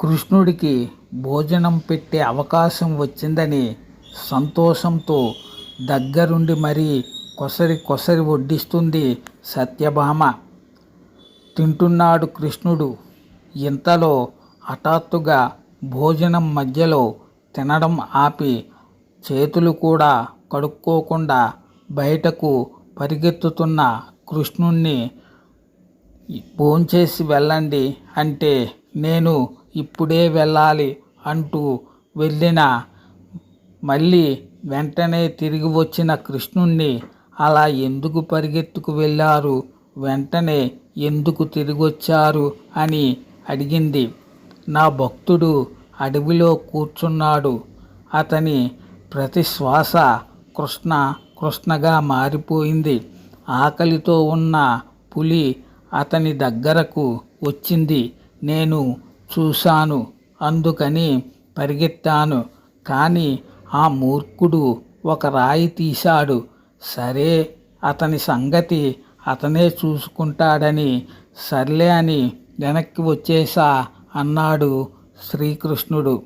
కృష్ణుడికి భోజనం పెట్టే అవకాశం వచ్చిందని సంతోషంతో దగ్గరుండి మరీ కొసరి కొసరి వడ్డిస్తుంది సత్యభామ. తింటున్నాడు కృష్ణుడు. ఇంతలో హఠాత్తుగా భోజనం మధ్యలో తినడం ఆపి చేతులు కూడా కడుక్కోకుండా బయటకు పరిగెత్తుతున్న కృష్ణుణ్ణి భోంచేసి వెళ్ళండి అంటే నేను ఇప్పుడే వెళ్ళాలి అంటూ వెళ్ళిన మళ్ళీ వెంటనే తిరిగి వచ్చిన కృష్ణుణ్ణి అలా ఎందుకు పరిగెత్తుకు వెళ్ళారు? వెంటనే ఎందుకు తిరిగి వచ్చారు అని అడిగింది. నా భక్తుడు అడవిలో కూర్చున్నాడు. అతని ప్రతి శ్వాస కృష్ణ కృష్ణగా మారిపోయింది. ఆకలితో ఉన్న పులి అతని దగ్గరకు వచ్చింది. నేను చూశాను అందుకని పరిగెత్తాను. కానీ ఆ మూర్ఖుడు ఒక రాయి తీశాడు. సరే అతని సంగతి అతనే చూసుకుంటాడని సర్లే అని వెనక్కి వచ్చేసా అన్నాడు శ్రీకృష్ణుడు.